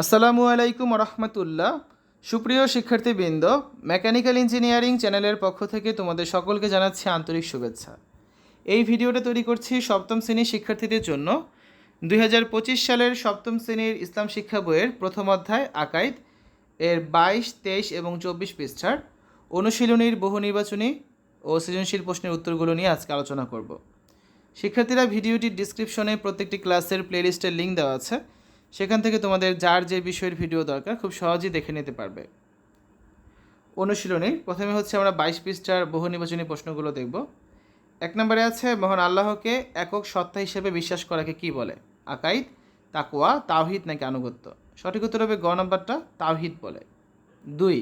আসসালামু আলাইকুম রহমতুল্লাহ সুপ্রিয় শিক্ষার্থীবৃন্দ, মেকানিক্যাল ইঞ্জিনিয়ারিং চ্যানেলের পক্ষ থেকে তোমাদের সকলকে জানাচ্ছি আন্তরিক শুভেচ্ছা। এই ভিডিওটা তৈরি করছি সপ্তম শ্রেণির শিক্ষার্থীদের জন্য। দুই হাজার পঁচিশ সালের সপ্তম শ্রেণির ইসলাম শিক্ষা বইয়ের প্রথম অধ্যায়, আকাইদ, এর বাইশ, তেইশ এবং চব্বিশ পৃষ্ঠার অনুশীলনীর বহু নির্বাচনী ও সৃজনশীল প্রশ্নের উত্তরগুলো নিয়ে আজকে আলোচনা করব। শিক্ষার্থীরা ভিডিওটির ডিসক্রিপশনে প্রত্যেকটি ক্লাসের প্লেলিস্টের লিঙ্ক দেওয়া আছে। সেখান থেকে তোমাদের যার যে বিষয়ের ভিডিও দরকার খুব সহজেই দেখে নিতে পারবে। অনুশীলনী, প্রথমে হচ্ছে আমরা বাইশ পৃষ্ঠার বহু নির্বাচনী প্রশ্নগুলো দেখব। এক নম্বরে আছে, মহান আল্লাহকে একক সত্তা হিসেবে বিশ্বাস করাকে কি বলে? আকাইদ তাকুয়া তাওহিদ নাকি আনুগত্য? সঠিক উত্তর হবে গ নম্বরটা তাওহিদ বলে। দুই,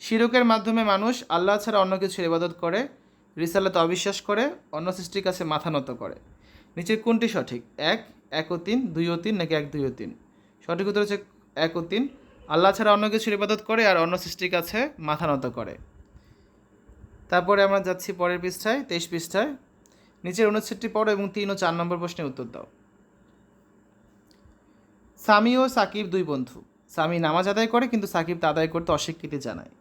শিরকের মাধ্যমে মানুষ আল্লাহ ছাড়া অন্য কিছুর ইবাদত করে, রিসালাতে অবিশ্বাস করে, অন্য সৃষ্টির কাছে মাথা নত করে। নিচের কোনটি সঠিক? এক এক ও তিন, দুই ও তিন নাকি এক, দুই ও তিন? সঠিক উত্তর হচ্ছে এক ও তিন। আল্লাহ ছাড়া অন্য কিছুর ইবাদত করে আর অন্য সৃষ্টির কাছে মাথা নত করে। তারপরে আমরা যাচ্ছি পরের পৃষ্ঠায়, তেইশ পৃষ্ঠায়। নিচের অনুচ্ছেদটি পড়ো এবং তিন ও চার নম্বর প্রশ্নের উত্তর দাও। সামি ও সাকিব দুই বন্ধু। সামি নামাজ আদায় করে কিন্তু সাকিব তা আদায় করতে অস্বীকৃতি জানায়।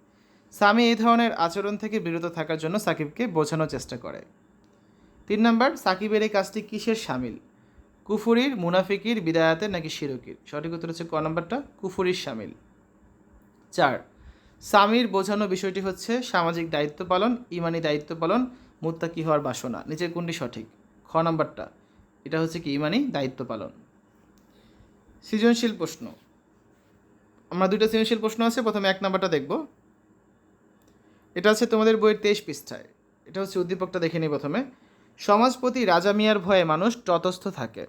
সামি এই ধরনের আচরণ থেকে বিরত থাকার জন্য সাকিবকে বোঝানোর চেষ্টা করে। তিন নম্বর, সাকিবের এই কাজটি কিসের সামিল? কুফুরির মুনাফিকির, বিদায়াতের নাকি শিরকির? সঠিক উত্তর হচ্ছে ক নম্বরটা? কুফুরির সামিল। চার সামির বোঝানো বিষয়টি হচ্ছে সামাজিক দায়িত্ব পালন, ইমানি দায়িত্ব পালন, মুত্তাকি হওয়ার বাসনা। নিচের কোনটি সঠিক? খ নম্বরটা। এটা হচ্ছে কি, ইমানি দায়িত্ব পালন। সৃজনশীল প্রশ্ন। আমরা দুইটা সৃজনশীল প্রশ্ন আছে, প্রথমে এক নম্বরটা দেখব। এটা হচ্ছে তোমাদের বইয়ের তেইশ পৃষ্ঠায়। এটা হচ্ছে উদ্দীপকটা দেখে নিই প্রথমে। সমাজপতি রাজা মিয়ার ভয়ে মানুষ তটস্থ থাকে।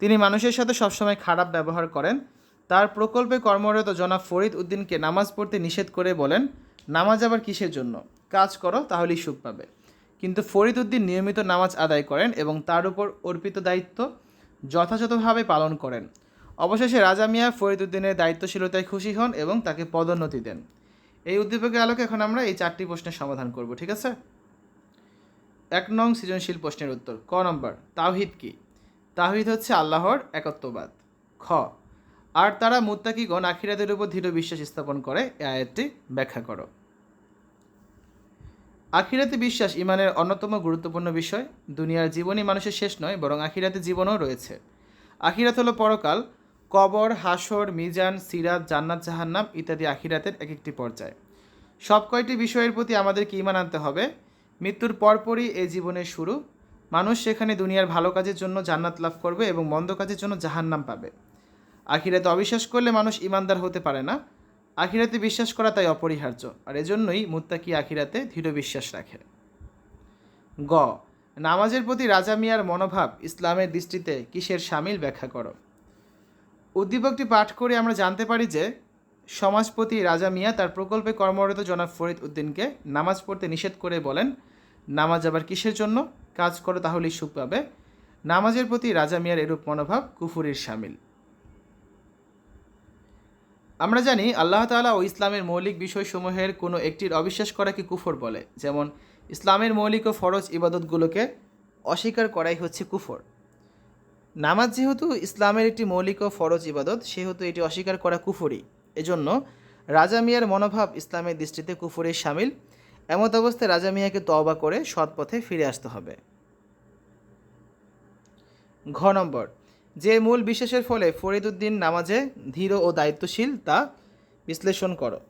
তিনি মানুষের সাথে সবসময় খারাপ ব্যবহার করেন। তার প্রকল্পে কর্মরত জনাব ফরিদ উদ্দিনকে নামাজ পড়তে নিষেধ করে বলেন, নামাজ আবার কিসের জন্য? কাজ করো, তাহলেই সুখ পাবে। কিন্তু ফরিদ উদ্দিন নিয়মিত নামাজ আদায় করেন এবং তার উপর অর্পিত দায়িত্ব যথাযথভাবে পালন করেন। অবশেষে রাজা মিয়া ফরিদ উদ্দিনের দায়িত্বশীলতায় খুশি হন এবং তাকে পদোন্নতি দেন। এই উদ্দীপকের আলোকে এখন আমরা এই চারটি প্রশ্নের সমাধান করব, ঠিক আছে? এক নং সৃজনশীল প্রশ্নের উত্তর। ক নম্বর, তাওহিদ কি? তাওহিদ হচ্ছে আল্লাহর একত্ববাদ। খ, আর তারা মুত্তাকিগণ আখিরাতের উপর দৃঢ় বিশ্বাস স্থাপন করে, এ আয়াতটি ব্যাখ্যা করো। আখিরাতে বিশ্বাস ইমানের অন্যতম গুরুত্বপূর্ণ বিষয়। দুনিয়ার জীবনই মানুষের শেষ নয়, বরং আখিরাতে জীবনও রয়েছে। আখিরাত হলো পরকাল, কবর, হাসর, মিজান, সিরাত, জান্নাত, জাহান্নাম ইত্যাদি আখিরাতের এক একটি পর্যায়। সব কয়টি বিষয়ের প্রতি আমাদেরকে ইমান আনতে হবে। মৃত্যুর পরপরই এ জীবনের শুরু। মানুষ সেখানে দুনিয়ার ভালো কাজের জন্য জান্নাত লাভ করবে এবং মন্দ কাজের জন্য জাহান্নাম পাবে। আখিরাতে অবিশ্বাস করলে মানুষ ইমানদার হতে পারে না। আখিরাতে বিশ্বাস করা তাই অপরিহার্য। আর এজন্যই মুত্তাকি আখিরাতে দৃঢ় বিশ্বাস রাখে। গ, নামাজের প্রতি রাজা মিয়ার মনোভাব ইসলামের দৃষ্টিতে কিসের সামিল ব্যাখ্যা করো? উদ্দীপকটি পাঠ করে আমরা জানতে পারি যে, সমাজপতি রাজা মিয়া তার প্রকল্পে কর্মরত জনাব ফরিদ উদ্দিনকে নামাজ পড়তে নিষেধ করে বলেন নামাজ আবার কিসের জন্য? কাজ করো তাহলেই সুখ পাবে। নামাজের প্রতি রাজা মিয়ার এরূপ মনোভাব কুফুরির সামিল। আমরা জানি আল্লাহ তাআলা ও ইসলামের মৌলিক বিষয়সমূহের কোনো একটির অবিশ্বাস করাকে কুফর বলে। যেমন, ইসলামের মৌলিক ও ফরজ ইবাদতগুলোকে অস্বীকার করাই হচ্ছে কুফর। নামাজ যেহেতু ইসলামের একটি মৌলিক ও ফরজ ইবাদত, সেহেতু এটি অস্বীকার করা কুফরি এজন্য রাজা মিয়ার মনোভাব ইসলামের দৃষ্টিতে কুফুরের সামিল। এমত অবস্থায় রাজা মিয়াকে তওবা করে সৎ পথে ফিরে আসতে হবে। ঘ নম্বর, যে মূল বিশ্বাসের ফলে ফরিদুদ্দিন নামাজে ধীর ও দায়িত্বশীল তা বিশ্লেষণ করো।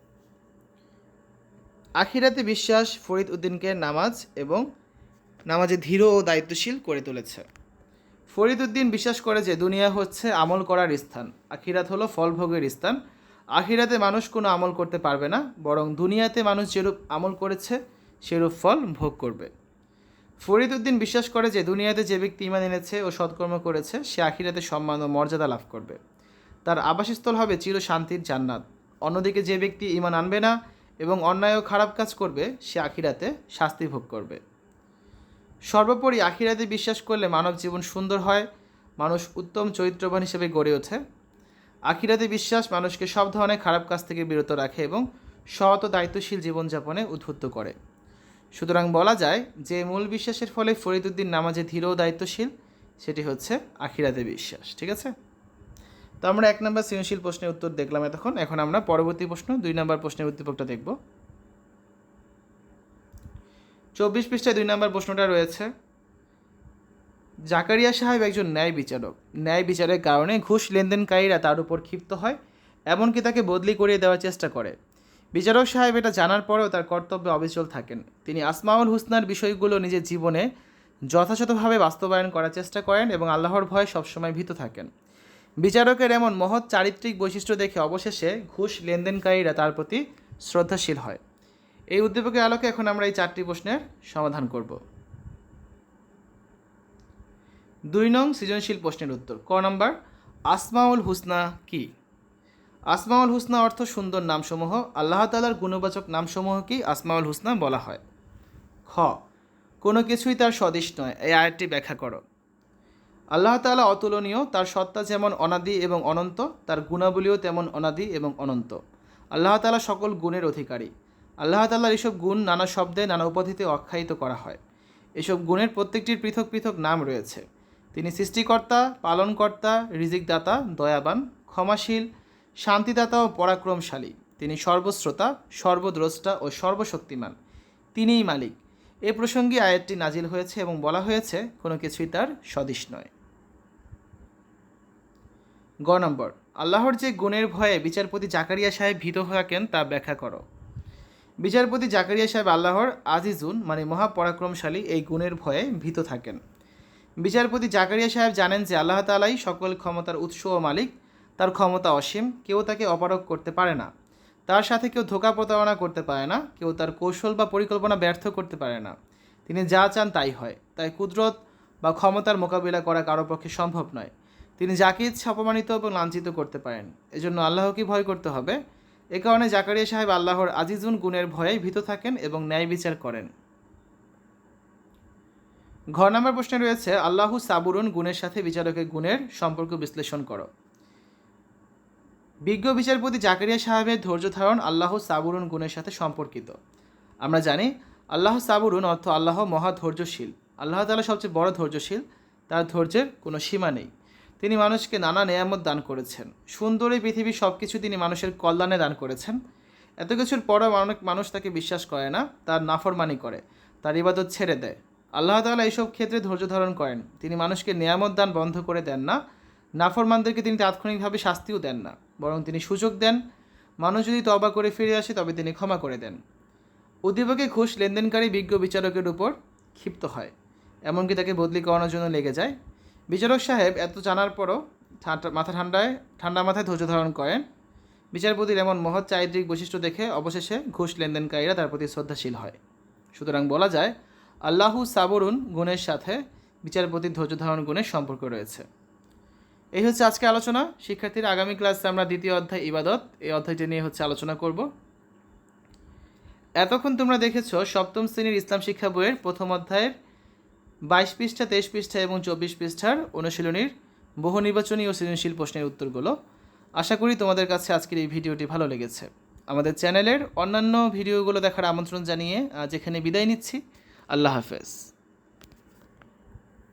আখিরাতে বিশ্বাস ফরিদ উদ্দিনকে নামাজ এবং নামাজে ধীর ও দায়িত্বশীল করে তুলেছে। ফরিদ উদ্দিন বিশ্বাস করে যে দুনিয়া হচ্ছে আমল করার স্থান, আখিরাত হলো ফলভোগের স্থান আখিরাতে মানুষ কোনো আমল করতে পারবে না, বরং দুনিয়াতে মানুষ যেরূপ আমল করেছে, সেরূপ ফল ভোগ করবে। ফরিদ উদ্দিন বিশ্বাস করে যে দুনিয়াতে যে ব্যক্তি ইমান এনেছে ও সৎকর্ম করেছে, সে আখিরাতে সম্মান ও মর্যাদা লাভ করবে। তার আবাসস্থল হবে চির শান্তির জান্নাত। অন্যদিকে যে ব্যক্তি ইমান আনবে না এবং অন্যায় ও খারাপ কাজ করবে, সে আখিরাতে শাস্তি ভোগ করবে। সর্বোপরি আখিরাতে বিশ্বাস করলে মানব জীবন সুন্দর হয়, মানুষ উত্তম চরিত্রবান হিসেবে গড়ে ওঠে। আখিরাতে বিশ্বাস মানুষকে সব ধরনের খারাপ কাজ থেকে বিরত রাখে এবং সৎ ও দায়িত্বশীল জীবনযাপনে উদ্বুদ্ধ করে। সুতরাং বলা যায় যে মূল বিশ্বাসের ফলে ফরিদুদ্দিন নামাজে ধীর ও দায়িত্বশীল, সেটি হচ্ছে আখিরাতে বিশ্বাস, ঠিক আছে? তো আমরা এক নম্বর সৃজনশীল প্রশ্নের উত্তর দেখলাম এতক্ষণ। এখন আমরা পরবর্তী প্রশ্ন, দুই নম্বর প্রশ্নের উদ্দীপকটা দেখব। চব্বিশ পৃষ্ঠায় দুই নম্বর প্রশ্নটা রয়েছে জাকারিয়া সাহেব একজন ন্যায় বিচারক। ন্যায় বিচারের কারণে ঘুষ লেনদেনকারীরা তার উপর ক্ষিপ্ত হয়, এমনকি তাকে বদলি করিয়ে দেওয়ার চেষ্টা করে। বিচারক সাহেব এটা জানার পরেও তার কর্তব্যে অবিচল থাকেন। তিনি আসমাউল হুসনার বিষয়গুলো নিজের জীবনে যথাযথভাবে বাস্তবায়ন করার চেষ্টা করেন এবং আল্লাহর ভয়ে সবসময় ভীত থাকেন। বিচারকের এমন মহৎ চারিত্রিক বৈশিষ্ট্য দেখে অবশেষে ঘুষ লেনদেনকারীরা তার প্রতি শ্রদ্ধাশীল হয়। এই উদ্দীপকের আলোকে এখন আমরা এই চারটি প্রশ্নের সমাধান করব। দুই নং সৃজনশীল প্রশ্নের উত্তর। ক নম্বর, আসমাউল হুসনা কি? আসমাউল হুসনা অর্থ সুন্দর নামসমূহ। আল্লাহ তালার গুণবাচক নামসমূহকেই আসমাউল হুসনা বলা হয়। খ, কোনো কিছুই তার স্বদেশ নয়। এই আয়াতটি ব্যাখ্যা করো। আল্লাহ তাআলা অতুলনীয়, তার সত্তা যেমন অনাদি এবং অনন্ত, তার গুণাবলীও তেমন অনাদি এবং অনন্ত। আল্লাহ তালা সকল গুণের অধিকারী। আল্লাহ তাআলার এসব গুণ নানা শব্দে, নানা উপাধিতে আখ্যায়িত করা হয়। এসব গুণের প্রত্যেকটির পৃথক পৃথক নাম রয়েছে। তিনি সৃষ্টিকর্তা, পালনকর্তা, রিজিকদাতা, দয়াবান, ক্ষমাশীল, শান্তিদাতা ও পরাক্রমশালী। তিনি সর্বশ্রোতা, সর্বদ্রষ্টা ও সর্বশক্তিমান। তিনিই মালিক। এ প্রসঙ্গে আয়াতটি নাজিল হয়েছে এবং বলা হয়েছে, কোনো কিছুই তার সদিশ নয়। গ নম্বর, আল্লাহর যে গুণের ভয়ে বিচারপতি জাকারিয়া সাহেব ভীত থাকেন তা ব্যাখ্যা করো। বিচারপতি জাকারিয়া সাহেব আল্লাহর আজিজুন মানে মহাপরাক্রমশালী, এই গুণের ভয়ে ভীত থাকেন। বিচারপতি জাকারিয়া সাহেব জানেন যে আল্লাহ তালাই সকল ক্ষমতার উৎস ও মালিক। তার ক্ষমতা অসীম, কেউ তাকে অপারক করতে পারে না। তার সাথে কেউ ধোকা প্রতারণা করতে পারে না, কেউ তার কৌশল বা পরিকল্পনা ব্যর্থ করতে পারে না। তিনি যা চান তাই হয়, তাই কুদরত বা ক্ষমতার মোকাবিলা করা কারও পক্ষে সম্ভব নয়। তিনি যাকে ইচ্ছা অপমানিত এবং লাঞ্ছিত করতে পারেন, এজন্য আল্লাহকে ভয় করতে হবে। এ কারণে জাকারিয়া সাহেব আল্লাহর আজিজুন গুণের ভয়ে ভীত থাকেন এবং ন্যায় বিচার করেন। ঘ নম্বর প্রশ্নে রয়েছে, আল্লাহু সাবুরুন, গুণের সাথে বিচারকের গুণের সম্পর্ক বিশ্লেষণ করো। বিজ্ঞ বিচারপতি জাকারিয়া সাহেবের ধৈর্য ধারণ আল্লাহ সাবুরুন, গুণের সাথে সম্পর্কিত। আমরা জানি, আল্লাহ সাবুরুন অর্থ আল্লাহ মহা ধৈর্যশীল। আল্লাহ তালা সবচেয়ে বড় ধৈর্যশীল, তার ধৈর্যের কোনো সীমা নেই। তিনি মানুষকে নানা নেয়ামত দান করেছেন। সুন্দর এই পৃথিবীর সব কিছু তিনি মানুষের কল্যাণে দান করেছেন। এত কিছুর পরও অনেক মানুষ তাকে বিশ্বাস করে না, তার নাফরমানি করে, তার ইবাদত ছেড়ে দেয়। আল্লাহ তালা এইসব ক্ষেত্রে ধৈর্য ধারণ করেন। তিনি মানুষকে নেয়ামত দান বন্ধ করে দেন না। নাফরমানদেরকে তিনি তাৎক্ষণিকভাবে শাস্তিও দেন না। বরং তিনি সুযোগ দেন। মানুষ যদি তবা করে ফিরে আসে, তবে তিনি ক্ষমা করে দেন। উদ্দীপকে ঘুষ লেনদেনকারী বিজ্ঞ বিচারকের উপর ক্ষিপ্ত হয়। এমনকি তাকে বদলি করানোর জন্য লেগে যায়। বিচারক সাহেব এত জানার পরও ঠান্ডা মাথা ঠান্ডায় ঠান্ডা মাথায় ধৈর্য ধারণ করেন। বিচারপতির এমন মহৎ চারিত্রিক বৈশিষ্ট্য দেখে অবশেষে ঘুষ লেনদেনকারীরা তার প্রতি শ্রদ্ধাশীল হয়। সুতরাং বলা যায় আল্লাহু সাবরুন গুণের সাথে বিচারপতির ধৈর্য ধারণ গুণের সম্পর্ক রয়েছে। এই হচ্ছে আজকে আলোচনা। শিক্ষার্থীর আগামী ক্লাসে আমরা দ্বিতীয় অধ্যায় ইবাদত, এই অধ্যায়টি নিয়ে হচ্ছে আলোচনা করব। এতক্ষণ তোমরা দেখেছ সপ্তম শ্রেণির ইসলাম শিক্ষা বইয়ের প্রথম অধ্যায়ের বাইশ পৃষ্ঠা, তেইশ পৃষ্ঠা এবং চব্বিশ পৃষ্ঠার অনুশীলনীর বহু নির্বাচনী ও সৃজনশীল প্রশ্নের উত্তরগুলো। আশা করি তোমাদের কাছে আজকের এই ভিডিওটি ভালো লেগেছে। আমাদের চ্যানেলের অন্যান্য ভিডিওগুলো দেখার আমন্ত্রণ জানিয়ে আজ এখানে বিদায় নিচ্ছি। আল্লাহ হাফেজ।